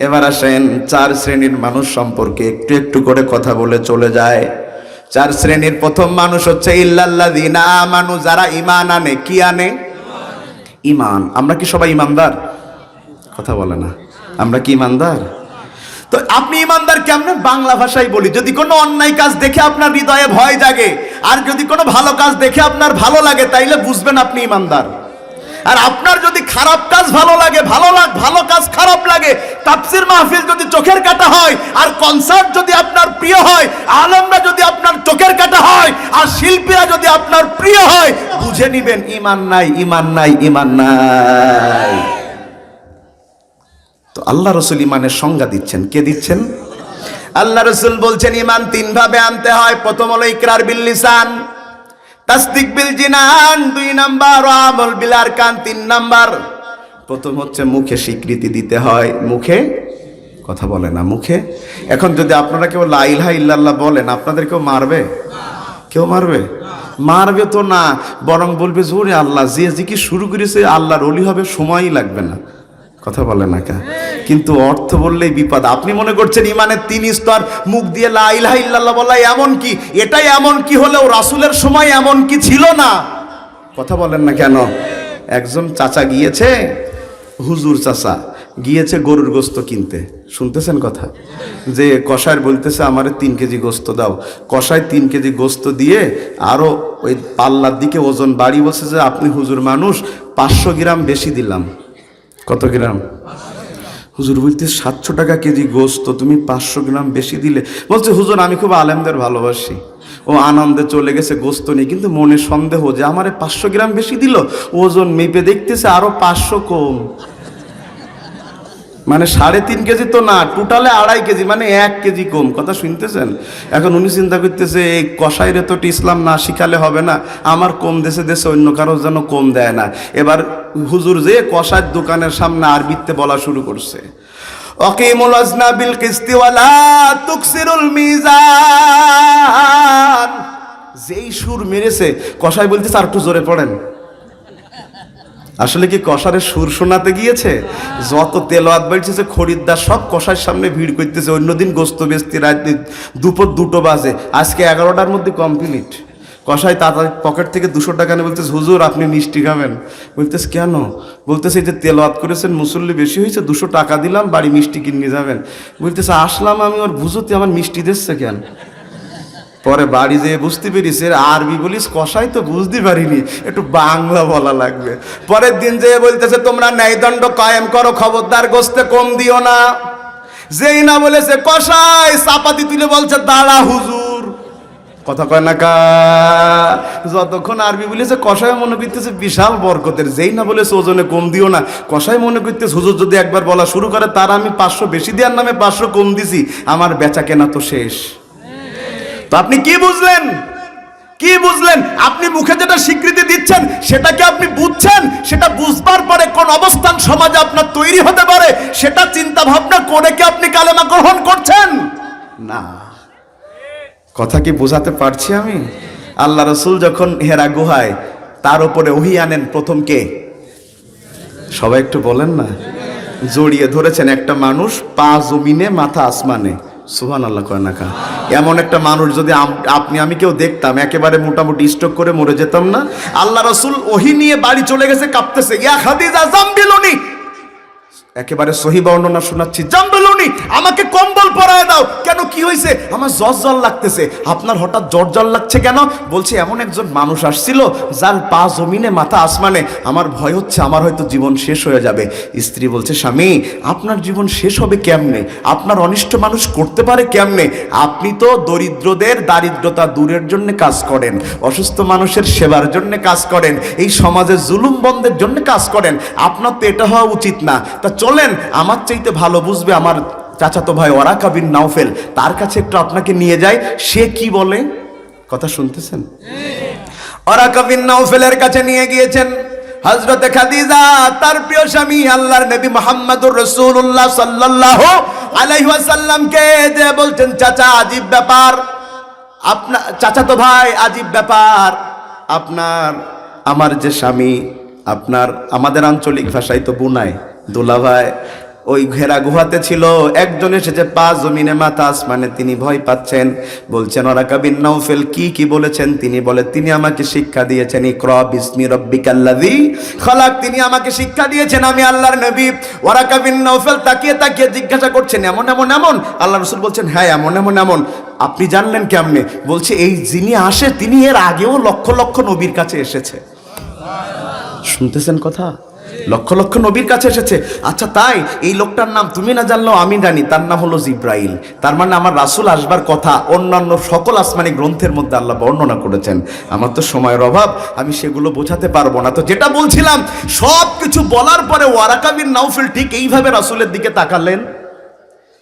এবার আসেন চার শ্রেণির মানুষ সম্পর্কে একটু একটু করে কথা বলে চলে যায়। চার শ্রেণির প্রথম মানুষ হচ্ছে, ইল্লাল্লাযিনা আমানু যারা ঈমান আনে। কি আনে? ইমান আমরা কি সবাই ঈমানদার? কথা বলে না। আমরা কি ঈমানদার? তো আপনি ইমানদার কেমনে? বাংলা ভাষায় বলি। যদি কোনো অন্যায় কাজ দেখে আপনার হৃদয়ে ভয় জাগে, আর যদি কোনো ভালো কাজ দেখে আপনার ভালো লাগে, তাইলে বুঝবেন আপনি ইমানদার আর আপনার যদি খারাপ কাজ ভালো লাগে, ভালো লাগ, ভালো কাজ খারাপ লাগে, তাফসির মাহফিল যদি চোখের কাটা হয়, আর কনসার্ট যদি আপনার প্রিয় হয়, আলমরা যদি আপনার চোখের কাটা হয়, আর শিল্পীরা যদি আপনার প্রিয় হয়, বুঝে নিবেন, ইমান নাই ইমান নাই ইমান নাই। তো আল্লাহ রসুল ইমানের সংজ্ঞা দিচ্ছেন, কে দিচ্ছেন? আল্লাহ রসুল বলছেন, ইমান তিন ভাবে আনতে হয়, প্রথম হলো ইকরার বিল লিসান তাসদিক বিল জিনান, দুই নাম্বার আমল বিল আরকান, তিন নাম্বার। প্রথম হচ্ছে মুখে স্বীকৃতি দিতে হয়। মুখে? কথা বলে না, মুখে? এখন যদি আপনারা কেউ লাইলহা ইল্লাল্লাহ বলেন, আপনাদের কেউ মারবে? কেউ মারবে? মারবে তো না, বরং বলবে, জোরে আল্লাহ, যে জিকি শুরু করেছে, আল্লাহর অলি হবে, সময়ই লাগবে না। কথা বলে না কা? কিন্তু অর্থ বললেই বিপদ। আপনি মনে করছেন ইমানের তিন স্তর, মুখ দিয়ে লা ইলাহা ইল্লাল্লাহ বলা এমন কি? এটাই এমন কি হলেও রাসূলের সময় এমন কি ছিল না? কথা বলেন না কেন? একজন চাচা গিয়েছে, হুজুর চাচা, গিয়েছে গরুর গোস্ত কিনতে। শুনতেছেন কথা? যে কষায় বলতেছে, আমারে তিন কেজি গোস্ত দাও। কষায় তিন কেজি গোস্ত দিয়ে আরও ওই পাল্লার দিকে ওজন বাড়ি বসে যে, আপনি হুজুর মানুষ, পাঁচশো গ্রাম বেশি দিলাম। কত গ্রাম? হুজুর বলতে সাতশো টাকা কেজি গোস্ত, তুমি পাঁচশো গ্রাম বেশি দিলে। বলছে, হুজুর, আমি খুব আলেমদের ভালোবাসি। ও আনন্দে চলে গেছে, গোস্ত নিয়ে। কিন্তু মনে সন্দেহ যে আমারে পাঁচশো গ্রাম বেশি দিল? ওজন মেপে দেখতেছে আরও পাঁচশো কম। মানে সাড়ে তিন কেজি তো না, টোটালে আড়াই কেজি মানে এক কেজি কম। কথা শুনতেছেন? এখন উনি চিন্তা করতেছে, এই কষাইরে তো ইসলাম না শিখালে হবে না, আমার কম দেশে দেশে অন্য কারও যেন কম দেয় না। এবার হুজুর যে কষার দোকানের সামনে আরবিতে বলা শুরু করছে। যেই সুর মেরেছে কষাই বলতেছে আর একটু জোরে পড়েন। আসলে কি কষারের সুর শোনাতে গিয়েছে? যত তেলোয়াত বাড়ছে খরিদ্দার সব কষার সামনে ভিড় করতেছে। অন্যদিন গোস্ত বেচতে রাত দুপুর দুটো বাজে। আজকে এগারোটার মধ্যে কমপ্লিট কষাই তাড়াতাড়ি পকেট থেকে দুশো টাকা নিয়ে বলতেছে, হুজুর, আপনি মিষ্টি খাবেন। বলতেছে, কেন? বলতেছে, এই যে তেলোয়াত করেছেন, মুসল্লি বেশি হয়েছে, দুশো টাকা দিলাম, বাড়ি মিষ্টি কিনে যাবেন। বলতেছে, আসলাম আমি, ওর বুঝতে আমার মিষ্টি দিচ্ছে কেন? পরে বাড়ি যেয়ে বুঝতে পেরেছি আরবি বলিস কষাই তো বুঝতে পারিনি। একটু বাংলা বলা লাগবে। পরের দিন যেয়ে বলতেছে, তোমরা ন্যায়দণ্ড কায়েম করো, খবরদার গোস্তে কম দিও না। যেই না বলেছে কষাই চাপাতি তুলে বলছে, দাঁড়া হুজুর। কথা কয় না যতক্ষণ আরবি বলেছে কষাই মনে করতেছে, বিশাল বরকতের। যেই না বলেছে, ওজনে কম দিও না। কষাই মনে করতেছে, হুজুর যদি একবার বলা শুরু করে, তার আমি পাঁচশো বেশি দেওয়ার নামে পাঁচশো কম দিছি। আমার বেচা কেনা তো শেষ। তো আপনি কি বুঝলেন? কি বুঝলেন? আপনি মুখে যেটা স্বীকৃতি দিচ্ছেন সেটাকে আপনি বুঝছেন? সেটা বুঝবার পরে কোন অবস্থান সমাজে আপনার তৈরি হতে পারে? সেটা চিন্তা ভাবনা করে কি আপনি কালেমা গ্রহণ করছেন? না। কথা কি বোঝাতে পারছি আমি? আল্লাহ রসুল যখন হেরা গুহায়, তার উপরে ওহি আনেন প্রথম কে? সবাই একটু বলেন না। জড়িয়ে ধরেছেন একটা মানুষ পা জমিনে, মাথা আসমানে। সুহান আল্লাহ কয় না কা। এমন একটা মানুষ যদি আপনি, আমি কেউ দেখতাম, একেবারে মোটামুটি স্টক করে মরে যেতাম না। আল্লাহ রসুল ওহি নিয়ে বাড়ি চলে গেছে, কাঁপতেছে, ইয়া খাদিজা জাম্বিলুনি একেবারে সহি বর্ণনা শোনাচ্ছি। জাম্বেলুনি, আমাকে কম্বল পরায় দাও। কেন, কি হয়েছে আমার জ্বর জ্বর লাগতেছে। আপনার হঠাৎ জ্বর জ্বর লাগছে কেন? বলছে, এমন একজন মানুষ আসছিল যার পা জমিনে, মাথা আসমানে। আমার ভয় হচ্ছে, আমার হয়তো জীবন শেষ হয়ে যাবে। স্ত্রী বলছে, স্বামী, আপনার জীবন শেষ হবে কেমনে? আপনার অনিষ্ট মানুষ করতে পারে কেমনে? আপনি তো দরিদ্রদের দারিদ্রতা দূরের জন্য কাজ করেন, অসুস্থ মানুষের সেবার জন্য কাজ করেন, এই সমাজের জুলুম বন্ধের জন্য কাজ করেন। আপনার তো এটা হওয়া উচিত না। তা চলেন আমার চাইতে ভালো বুঝবে আমার চাচাতো ভাই ওরাকা বিন নাওফেল। তার কাছে একটু আপনাকে নিয়ে যায় সে কি বলে? কথা শুনতেছেন? ওরাকা বিন নাওফেলের কাছে নিয়ে গিয়েছেন। হজরতে খাদিজা, তার প্রিয় স্বামী, আল্লাহর নবী মোহাম্মদুর রসুল্লাহ সাল্লাল্লাহু আলাইহি ওয়াসাল্লামকে যে বলছেন, চাচা, আজীব ব্যাপার। আপনার চাচাতো ভাই, আজীব ব্যাপার। আপনার, আমার যে স্বামী আপনার, আমাদের আঞ্চলিক ভাষায় তো বুনাই। দোলা ভাই ওই ঘেরা গুহাতে ছিল, একজন এসেছে, পা জমিনে, মাথা আসমানে। তিনি ভয় পাচ্ছেন। বলছেন ওরাকা বিন নৌফেল কি কি বলেছেন? তিনি বলে, তিনি আমাকে শিক্ষা দিয়েছেন, ইকরা বিসমি রব্বিকাল্লাযী খলাক। তিনি আমাকে শিক্ষা দিয়েছেন, আমি আল্লাহর নবী। ওরাকা বিন নৌফেল তাকিয়ে তাকিয়ে জিজ্ঞাসা করছেন, এমন এমন এমন? আল্লাহ রসুল বলছেন হ্যাঁ এমন এমন এমন। আপনি জানলেন কেমনে? বলছে, এই যিনি আসে, তিনি এর আগেও লক্ষ লক্ষ নবীর কাছে এসেছে। শুনতেছেন কথা? লক্ষ লক্ষ নবীর কাছে এসেছে। আচ্ছা তাই এই লোকটার নাম তুমি না জানলেও আমি জানি, তার নাম হলো জিব্রাইল। তার মানে আমার রাসুল আসবার কথা অন্যান্য সকল আসমানি গ্রন্থের মধ্যে আল্লাহ বর্ণনা করেছেন। আমার তো সময়ের অভাব, আমি সেগুলো বোঝাতে পারব না। তো যেটা বলছিলাম সব কিছু বলার পরে ওয়ারাকাবির নাউফিল ঠিক এইভাবে রাসুলের দিকে তাকালেন?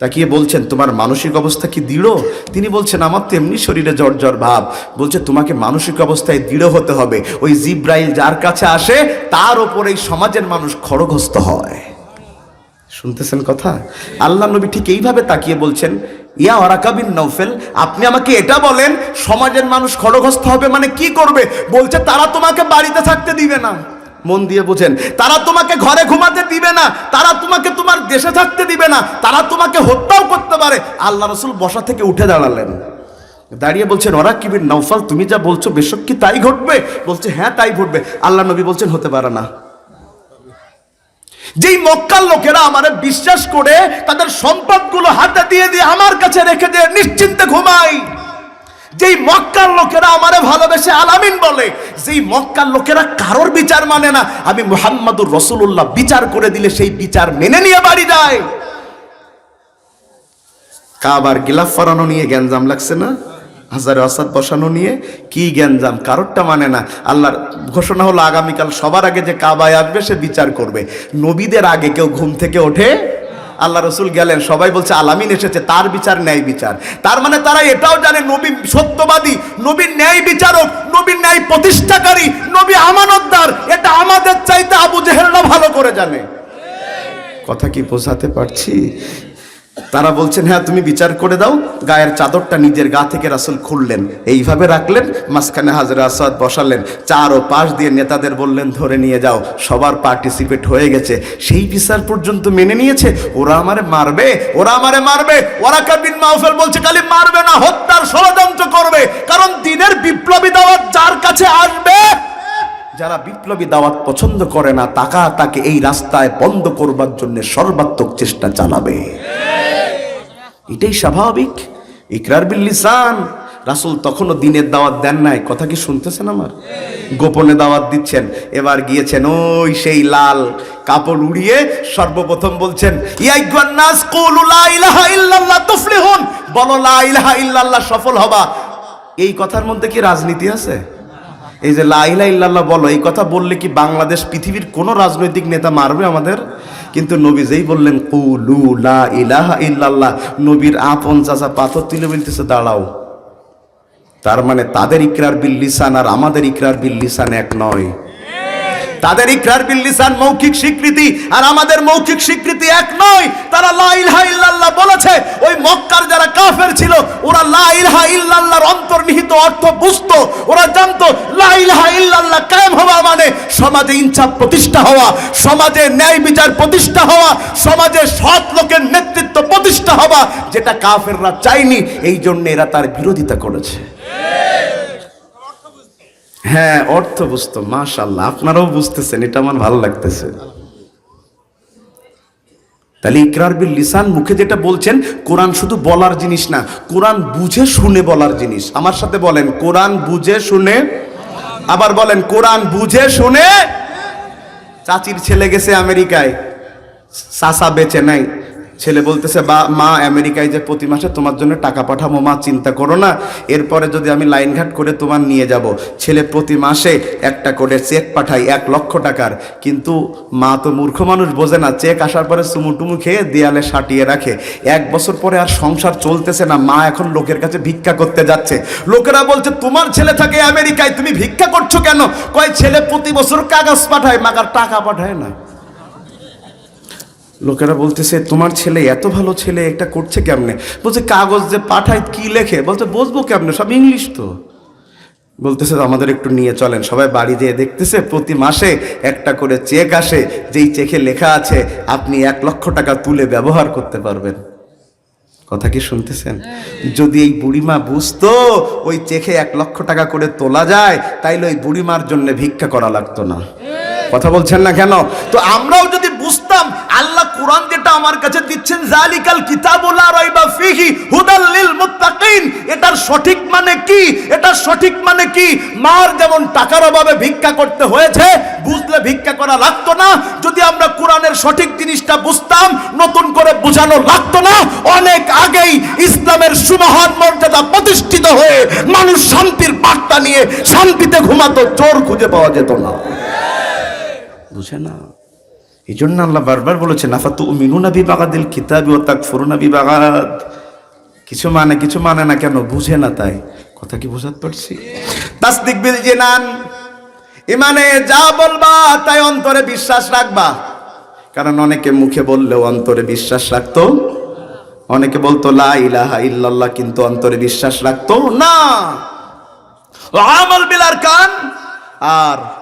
তাকিয়ে বলছেন, তোমার মানসিক অবস্থা কি দৃঢ়? তিনি বলছেন, আমার তো এমনি শরীরে জ্বর জ্বর ভাব। বলছে, তোমাকে মানসিক অবস্থায় দৃঢ় হতে হবে। ওই জিব্রাইল যার কাছে আসে, তার ওপর এই সমাজের মানুষ খড়গস্ত হয়। শুনতেছেন কথা? আল্লাহ নবী ঠিক এইভাবে তাকিয়ে বলছেন, ইয়া ওরাকাবিন নৌফেল, আপনি আমাকে এটা বলেন, সমাজের মানুষ খড়গস্ত হবে মানে কি করবে? বলছে, তারা তোমাকে বাড়িতে থাকতে দিবে না। মন দিয়ে বোঝেন। তারা তোমাকে ঘরে ঘুমাতে দিবে না, তারা তোমাকে তোমার দেশে থাকতে দিবে না, তারা তোমাকে হত্যাও করতে পারে। আল্লাহ রসুল বসা থেকে উঠে দাঁড়ালেন। দাঁড়িয়ে বলছেন ওরা কিবির নৌফাল তুমি যা বলছো বেশক কি তাই ঘটবে? বলছে হ্যাঁ তাই ঘটবে। আল্লাহ নবী বলছেন, হতে পারে না। যেই মক্কার লোকেরা আমারে বিশ্বাস করে, তাদের সম্পদগুলো হাতে দিয়ে দিয়ে আমার কাছে রেখে দিয়ে নিশ্চিন্তে ঘুমাই। যেই মক্কার লোকেরা আমারে ভালোবেসে আলামিন বলে, যেই মক্কার লোকেরা কারোর বিচার মানে না, আমি মুহাম্মাদুর রসুল্লাহ বিচার করে দিলে সেই বিচার মেনে নিয়ে বাড়ি যায়। কাবার গিলাফ ফরানো নিয়ে গ্যাঞ্জাম লাগছে না? হাজারে আসাদ বসানো নিয়ে কি গ্যাঞ্জাম? কারোরটা মানে না। আল্লাহর ঘোষণা হলো আগামীকাল সবার আগে যে কাবায় আসবে, সে বিচার করবে। নবীদের আগে কেউ ঘুম থেকে ওঠে আল্লাহ রসুল গেলেন, সবাই বলছে, আলামিন এসেছে, তার বিচার ন্যায় বিচার। তার মানে তারা এটাও জানে, নবী সত্যবাদী নবীর ন্যায় বিচারক নবীর ন্যায় প্রতিষ্ঠাকারী, নবী আমানতদার, এটা আমাদের চাইতে আবু জেহেলরা ভালো করে জানে। কথা কি বোঝাতে পারছি? তারা বলছেন হ্যাঁ তুমি বিচার করে দাও, গায়ের চাদরটা নিজের গা থেকে রাসুল খুললেন। এইভাবে রাখলেন, মাঝখানে হাজরা আসাদ বসালেন, চার ও পাশ দিয়ে নেতাদের বললেন, ধরে নিয়ে যাও, সবার পার্টিসিপেট হয়ে গেছে। সেই বিচার পর্যন্ত মেনে নিয়েছে, ওরা আমারে মারবে, ওরা আমারে মারবে, ওরা কাবিন মাহফেল বলছে, খালি মারবে না, হত্যার ষড়যন্ত্র করবে, কারণ দিনের বিপ্লবী দাওয়াত যার কাছে আসবে, যারা বিপ্লবী দাওয়াত পছন্দ করে না, তাকা তাকে এই রাস্তায় বন্ধ করবার জন্য সর্বাত্মক চেষ্টা চালাবে। এটাই স্বাভাবিক। ইকরার বিল লিসান। রাসুল তখনও দিনের দাওয়াত দেন নাই। কথা কি শুনতেছেন আমার? গোপনে দাওয়াত দিচ্ছেন। এবার গিয়েছেন ওই সেই লাল কাপড় উড়িয়ে সর্বপ্রথম বলছেন বলো সফল হবা। এই কথার মধ্যে কি রাজনীতি আছে? এই যে লাইলা ইল্লাল্লাহ বলো, এই কথা বললে কি বাংলাদেশ পৃথিবীর কোনো রাজনৈতিক নেতা মারবে আমাদের? কিন্তু নবী যেই বললেন, কুলু লা ইলাহা ইল্লাল্লাহ নবীর আপন চাচা পাথর তুলে বলতেছে, দাঁড়াও। তার মানে তাদের ইকরার বিল লিসান আর আমাদের ইকরার বিল লিসান এক নয়। তাদের ইকরার বিল লিসান মৌখিক স্বীকৃতি আর আমাদের মৌখিক স্বীকৃতি এক নয়। তারা লা ইলাহা ইল্লাল্লাহ বলেছে, ওই মক্কার যারা কাফের ছিল, ওরা লা ইলাহা ইল্লাল্লাহর অন্তর্নিহিত অর্থ বুঝতো। ওরা জানতো, লা ইলাহা ইল্লাল্লাহ কায়েম হওয়া মানে সমাজে ইনসাফ প্রতিষ্ঠা হওয়া, সমাজে ন্যায় বিচার প্রতিষ্ঠা হওয়া, সমাজে সৎ লোকের নেতৃত্ব প্রতিষ্ঠা হওয়া, যেটা কাফেররা চায়নি এই জন্য এরা তার বিরোধিতা করেছে। হ্যাঁ অর্থ বুঝতো মাশাল্লাহ আপনারাও বুঝতেছেন, এটা আমার ভালো লাগতেছে। তাহলে ইকরার বিল লিসান মুখে যেটা বলছেন, কোরআন শুধু বলার জিনিস না, কোরআন বুঝে শুনে বলার জিনিস। আমার সাথে বলেন, কোরআন বুঝে শুনে, আবার বলেন, কোরআন বুঝে শুনে, চাচির ছেলে গেছে আমেরিকায় সাসা বেঁচে নাই। ছেলে বলতেছে, বা, মা, আমেরিকায় যে প্রতি মাসে তোমার জন্য টাকা পাঠাবো, মা, চিন্তা করো না। এরপরে যদি আমি লাইন ঘাট করে তোমার নিয়ে যাব, ছেলে প্রতি মাসে একটা করে চেক পাঠাই এক লক্ষ টাকার। কিন্তু মা তো মূর্খ মানুষ, বোঝে না। চেক আসার পরে চুমুটুমু খেয়ে দেয়ালে সাটিয়ে রাখে। এক বছর পরে আর সংসার চলতেছে না। মা এখন লোকের কাছে ভিক্ষা করতে যাচ্ছে। লোকেরা বলছে, তোমার ছেলে থাকে আমেরিকায়, তুমি ভিক্ষা করছ কেন? কয়, ছেলে প্রতি বছর কাগজ পাঠায় মাকার টাকা পাঠায় না। লোকেরা বলতেছে তোমার ছেলে এত ভালো ছেলে একটা করছে কেমনে? বলছে কাগজ যে পাঠায় কি লেখে? বলছে বুঝব কেমনে? সব ইংলিশ তো। বলতেছে আমাদের একটু নিয়ে চলেন। সবাই বাড়ি যেয়ে দেখতেছে প্রতি মাসে একটা করে চেক আসে যেই চেকে লেখা আছে আপনি এক লক্ষ টাকা তুলে ব্যবহার করতে পারবেন। কথা কি শুনতেছেন? যদি এই বুড়িমা বুঝতো ওই চেখে এক লক্ষ টাকা করে তোলা যায় তাইলে ওই বুড়িমার জন্য ভিক্ষা করা লাগতো না। কথা বলছেন না কেন? তো আমরাও যদি বুঝতাম কোরআন যেটা আমার কাছে দিচ্ছেন, জালিকাল কিতাবুল্লাহ রাইবা ফিহি হুদাল লিল মুত্তাকিন। এটার সঠিক মানে কি? এটার সঠিক মানে কি? মার যেমন টাকার অভাবে ভিক্ষা করতে হয়েছে, বুঝলে ভিক্ষা করা লাগতো না। যদি আমরা কোরআনের সঠিক জিনিসটা বুঝতাম, নতুন করে বোঝানো লাগতো না। অনেক আগেই ইসলামের সুমহান মর্যাদা প্রতিষ্ঠিত হয়ে মানুষ শান্তির বার্তা নিয়ে শান্তিতে ঘুমাতো, চোর খুঁজে পাওয়া যেত না। বুঝে না? এই জন্য আল্লাহ বারবার বলেছে নাফাতু মিনুনা বিবাগাদিল কিতাবি ও তাক ফুরুনা বিবাগাদ? কিছু মানে কিছু মানে না কেন, বুঝে না তাই। কথা কি বুঝাতে পারছি? তাসদিক বিল জিনান ইমানে যা বলবা, তাই অন্তরে বিশ্বাস রাখবা। কারণ অনেকে মুখে বললেও অন্তরে বিশ্বাস রাখতো। অনেকে বলতো, লা ইলাহা ইল্লাল্লাহ কিন্তু অন্তরে বিশ্বাস রাখতো না। আমল বিল আরকান। আর